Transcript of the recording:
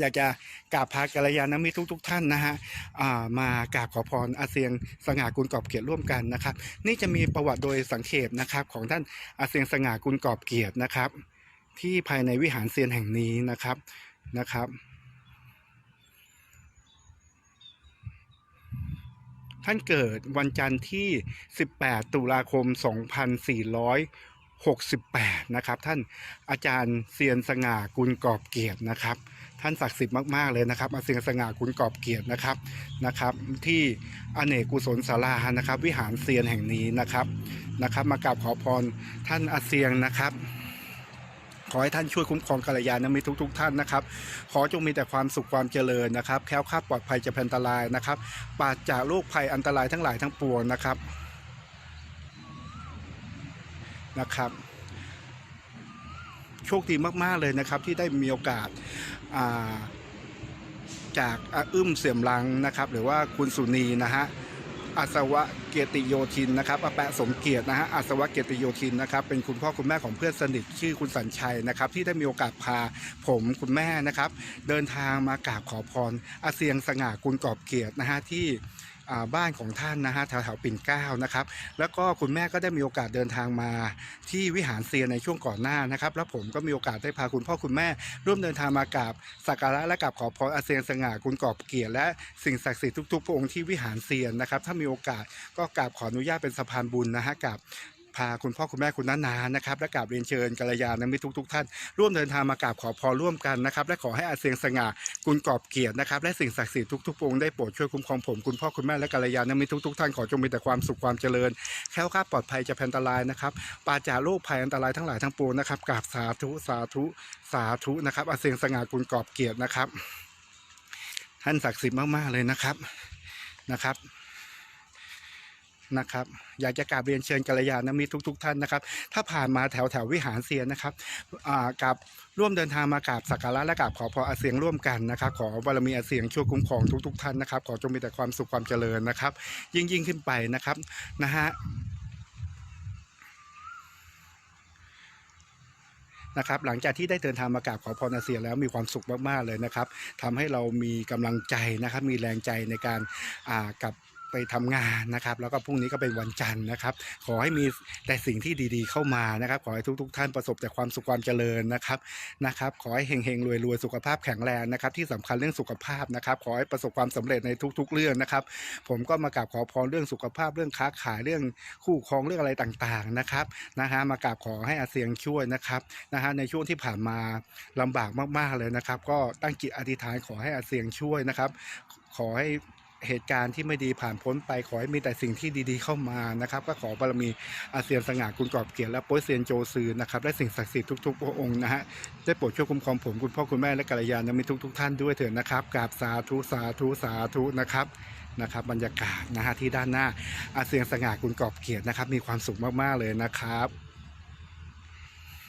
อยากจะกราบพระกัลยาณมิตรทุก ๆ ท่านนะฮะามากราบขอพรอาเซียงสง่ากุลกอบเกียรติร่วมกันนะครับ นี่จะมีประวัติโดยสังเขปนะครับของท่านอาเซียงสง่ากุลกอบเกียรตินะครับ ที่ภายในวิหารเซียนแห่งนี้นะครับนะครับ ท่านเกิดวันจันทร์ที่ 18 ตุลาคม 2468 นะครับ ท่านอาจารย์เซียนสง่ากุลกอบเกียรตินะครับ ท่านศักดิ์สิทธิ์มาก ๆ เลยนะครับอาเซียนสง่ากุลกอบเกียรตินะครับนะครับ ที่อเนกกุศลศาลานะครับ วิหารเซียนแห่งนี้นะครับนะครับมากราบขอพรท่านอาเซียงนะครับขอให้ท่านช่วยคุ้มครองกัลยาณมิตรทุกๆ ท่านนะครับ ขอจงมีแต่ความสุขความเจริญนะครับ แคล้วคลาดปลอดภัยจากอันตรายนะครับ ปราศจากโรคภัยอันตรายทั้งหลายทั้งปวงนะครับนะครับ โชคดีมากๆเลยนะครับ ที่ได้มีโอกาสาจากอาอึ้มเสี่ยมลังนะครับ หรือว่าคุณสุนีนะฮะอาสวะเกียรติโยธินนะครับอาแปะสมเกียรตินะฮะอาสวะเกียรติโยธินนะครับ เป็นคุณพ่อคุณแม่ของเพื่อนสนิทชื่อคุณสัญชัยนะครับ ที่ได้มีโอกาสพาผมคุณแม่นะครับ เดินทางมากราบขอพรอาเซียงสง่ากุลกอบเกียรตินะฮะที่ บ้านของท่านนะฮะแถวแถวๆปิ่นเกล้านะครับ แล้วก็คุณแม่ก็ได้มีโอกาสเดินทางมาที่วิหารเซียนในช่วงก่อนหน้านะครับ แล้วผมก็มีโอกาสได้พาคุณพ่อคุณแม่ ร่วมเดินทางมากราบสักการะและกราบขอพรอาเซียนสง่ากุลกอบเกียรติและสิ่งศักดิ์สิทธิ์ทุกๆพระองค์ที่วิหารเซียนนะครับ ถ้ามีโอกาสก็กราบขออนุญาตเป็นสะพานบุญนะฮะกับ พาคุณพ่อคุณแม่คุณน้านานะครับและกราบเรียนเชิญกัลยาณมิตรทุกๆท่าน ร่วมเดินทางมากราบขอพรร่วมกันนะครับและขอให้อาเซียนสง่ากุลกอบเกียรตินะครับและสิ่งศักดิ์สิทธิ์ทุกๆองค์ได้โปรดช่วยคุ้มครองผมคุณพ่อคุณแม่และกัลยาณมิตรทุกๆท่านขอจงมีแต่ความสุขความเจริญแค้วคลาดปลอดภัยจากอันตรายนะครับปราศจากโรคภัยอันตรายทั้งหลายทั้งปวงนะครับกราบสาธุสาธุสาธุนะครับอาเซียนสง่ากุลกอบเกียรตินะครับ ท่านศักดิ์สิทธิ์มากๆเลยนะครับนะครับ นะครับ อยากจะกราบเรียนเชิญกัลยาณมิตรทุก ๆ ท่านนะครับ ถ้าผ่านมาแถวแถววิหารเซียนนะครับกับร่วมเดินทางมากราบสักการะและกราบขอพรอาเซียงร่วมกันนะครับ ขอบารมีอาเซียงช่วยคุ้มครองทุก ๆ ท่านนะครับ ขอจงมีแต่ความสุขความเจริญนะครับ ยิ่งยิ่งขึ้นไปนะครับนะฮะนะครับหลังจากที่ได้เดินทางมากราบขอพรอาเซียแล้วมีความสุขมากๆเลยนะครับทำให้เรามีกำลังใจนะครับ มีแรงใจในการกลับ ไปทำงานนะครับ แล้วก็พรุ่งนี้ก็เป็นวันจันทร์นะครับ ขอให้มีแต่สิ่งที่ดีๆเข้ามานะครับ ขอให้ทุกๆ ท่านประสบแต่ความสุขความเจริญนะครับนะครับ ขอให้เฮงๆรวยๆสุขภาพแข็งแรงนะครับ ที่สำคัญเรื่องสุขภาพนะครับ ขอให้ประสบความสำเร็จในทุก ๆ เรื่องนะครับ ผมก็มากราบขอพรเรื่องสุขภาพเรื่องค้าขายเรื่องคู่ครองเรื่องอะไรต่างๆนะครับนะฮะมากราบขอให้อาเซียงช่วยนะครับนะฮะในช่วงที่ผ่านมาลำบากมากๆเลยนะครับ ก็ตั้งจิตอธิษฐานขอให้อาเซียงช่วยนะครับ ขอให้ เหตุการณ์ที่ไม่ดีผ่านพ้นไปขอให้มีแต่สิ่งที่ดีๆเข้ามานะครับ ก็ขอบารมีอาเซียนสง่ากุลกอบเกียรติและโป้ยเซียนโจซือนะครับและสิ่งศักดิ์สิทธิ์ทุกๆพระองค์นะฮะได้โปรดช่วยคุ้มครองผมคุณพ่อคุณแม่และกัลยาณมิตรทุกๆท่านด้วยเถิดนะครับกราบสาธุสาธุสาธุนะครับนะครับบรรยากาศนะฮะที่ด้านหน้าอาเซียนสง่ากุลกอบเกียรตินะครับมีความสุขมากๆเลยนะครับ